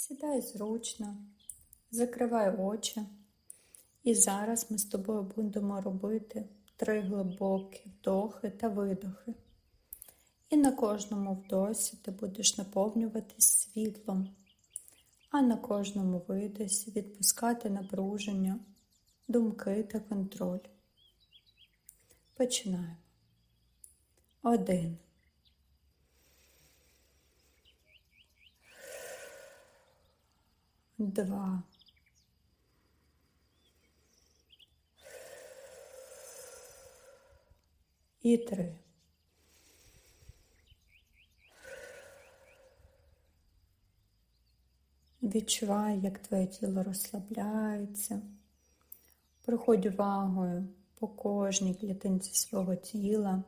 Сідай зручно, закривай очі. І зараз ми з тобою будемо робити три глибокі вдохи та видохи. І на кожному вдосі ти будеш наповнюватись світлом, а на кожному видосі відпускати напруження, думки та контроль. Починаємо. Один. Два. І три. Відчувай, як твоє тіло розслабляється. Проходь увагою по кожній клітинці свого тіла.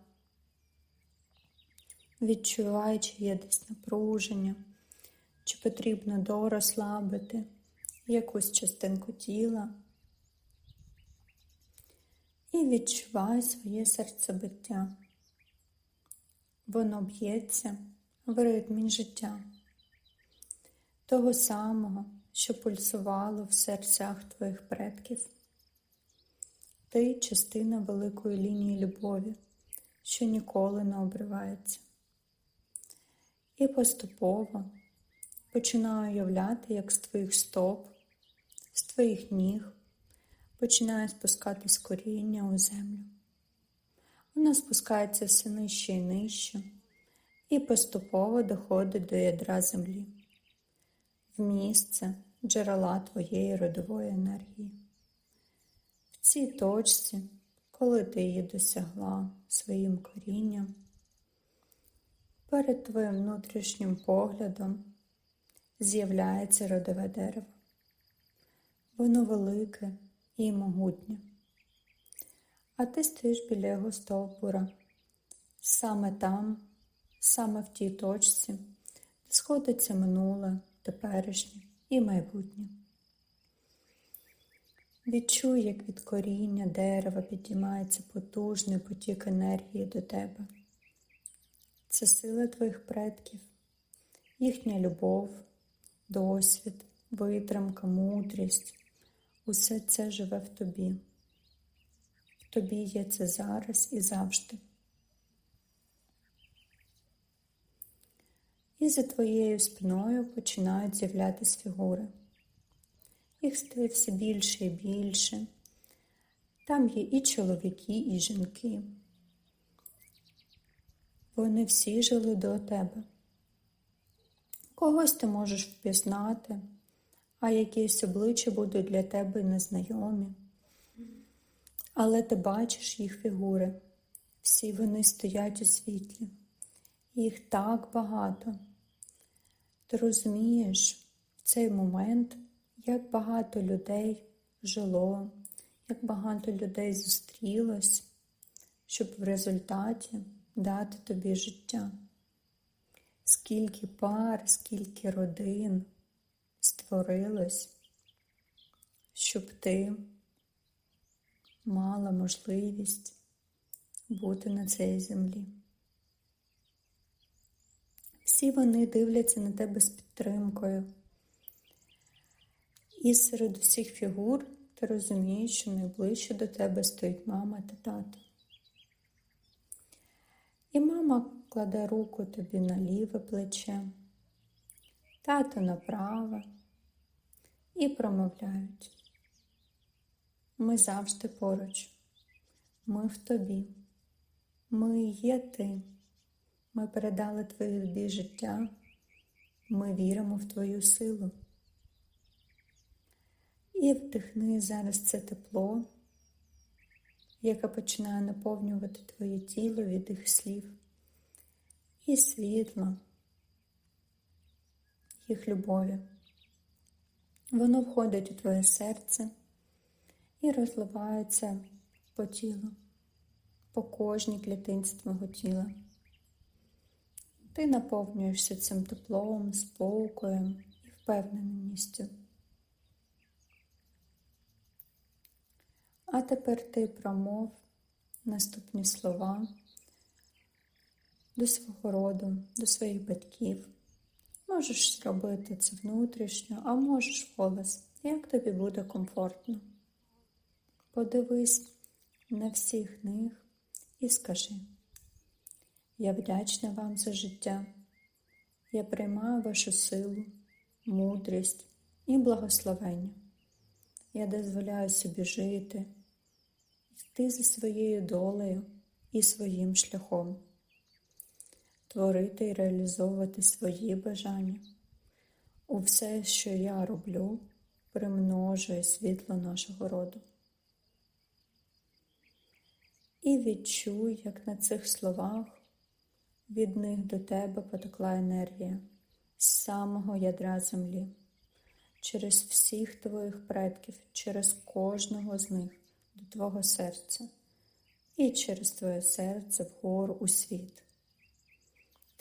Відчувай, чи є десь напруження, чи потрібно дорозслабити якусь частинку тіла. І відчувай своє серцебиття. Воно б'ється в ритмі життя, того самого, що пульсувало в серцях твоїх предків. Ти частина великої лінії любові, що ніколи не обривається. І поступово починаю уявляти, як з твоїх стоп, з твоїх ніг починає спускатись коріння у землю. Воно спускається все нижче і нижче і поступово доходить до ядра землі, в місце джерела твоєї родової енергії. В цій точці, коли ти її досягла своїм корінням, перед твоїм внутрішнім поглядом з'являється родове дерево. Воно велике і могутнє. А ти стоїш біля його стовбура, саме там, саме в тій точці, де сходиться минуле, теперішнє і майбутнє. Відчуй, як від коріння дерева підіймається потужний потік енергії до тебе. Це сила твоїх предків, їхня любов, досвід, витримка, мудрість. Усе це живе в тобі. В тобі є це зараз і завжди. І за твоєю спиною починають з'являтися фігури. Їх стає все більше і більше. Там є і чоловіки, і жінки. Вони всі жили до тебе. Когось ти можеш впізнати, а якісь обличчя будуть для тебе незнайомі. Але ти бачиш їх фігури, всі вони стоять у світлі, їх так багато. Ти розумієш в цей момент, як багато людей жило, як багато людей зустрілось, щоб в результаті дати тобі життя. Скільки пар, скільки родин створилось, щоб ти мала можливість бути на цій землі. Всі вони дивляться на тебе з підтримкою. І серед усіх фігур ти розумієш, що найближче до тебе стоїть мама та тато. І мама кладе руку тобі на ліве плече, тато на праве і промовляють. Ми завжди поруч, ми в тобі, ми є ти, ми передали тобі життя, ми віримо в твою силу. І вдихни зараз це тепло, яке починає наповнювати твоє тіло від їх слів і світло, їх любові. Воно входить у твоє серце і розливається по тілу, по кожній клітинці твого тіла. Ти наповнюєшся цим теплом, спокоєм і впевненістю. А тепер ти промов наступні слова до свого роду, до своїх батьків. Можеш зробити це внутрішньо, а можеш голос, як тобі буде комфортно. Подивись на всіх них і скажи: Я вдячна вам за життя. Я приймаю вашу силу, мудрість і благословення. Я дозволяю собі жити, йти за своєю долею і своїм шляхом, творити і реалізовувати свої бажання. У все, що я роблю, примножує світло нашого роду. І відчуй, як на цих словах від них до тебе потекла енергія з самого ядра землі, через всіх твоїх предків, через кожного з них до твого серця і через твоє серце вгору у світ.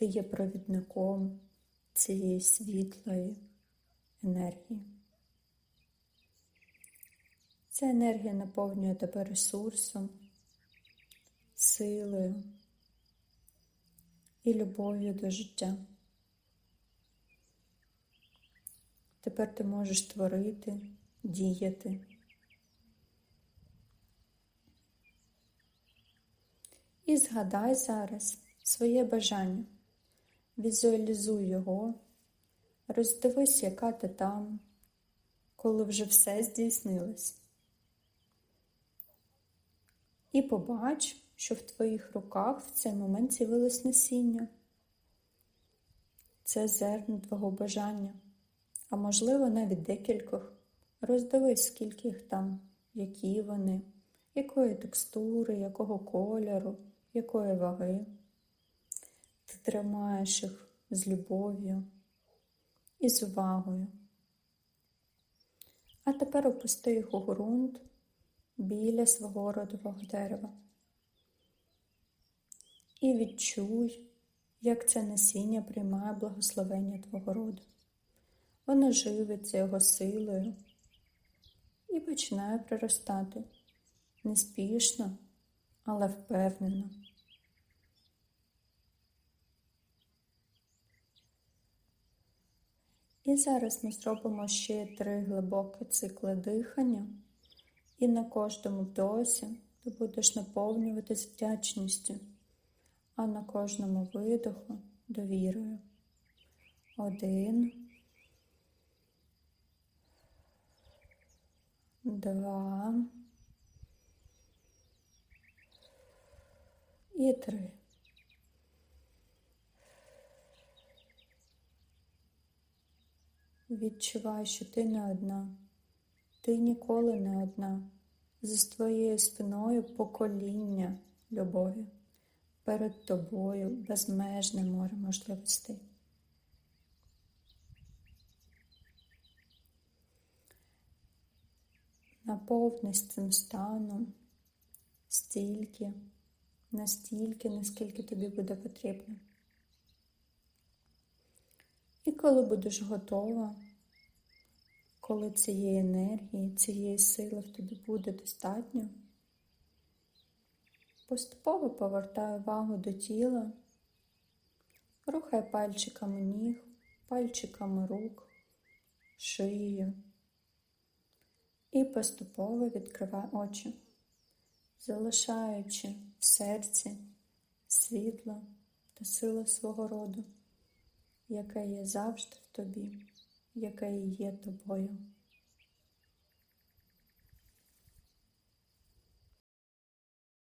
Ти є провідником цієї світлої енергії. Ця енергія наповнює тебе ресурсом, силою і любов'ю до життя. Тепер ти можеш творити, діяти. І згадай зараз своє бажання, візуалізуй його, роздивись, яка ти там, коли вже все здійснилось. І побач, що в твоїх руках в цей момент з'явилось насіння. Це зерно твого бажання, а можливо навіть декількох. Роздивись, скільки їх там, які вони, якої текстури, якого кольору, якої ваги. Ти тримаєш їх з любов'ю і з увагою. А тепер опусти їх у ґрунт біля свого родового дерева. І відчуй, як це насіння приймає благословення твого роду. Воно живиться його силою і починає приростати неспішно, але впевнено. І зараз ми зробимо ще три глибокі цикли дихання, і на кожному вдосі ти будеш наповнюватись вдячністю, а на кожному видоху довірою. Один, два і три. Відчувай, що ти не одна, ти ніколи не одна. За твоєю спиною покоління любові, перед тобою безмежне море можливостей. Наповнись цим станом стільки, настільки, наскільки тобі буде потрібно. Коли будеш готова, коли цієї енергії, цієї сили в тобі буде достатньо, поступово повертай увагу до тіла, рухай пальчиками ніг, пальчиками рук, шию. І поступово відкривай очі, залишаючи в серці світло та силу свого роду яке є завжди в тобі, яке і є тобою.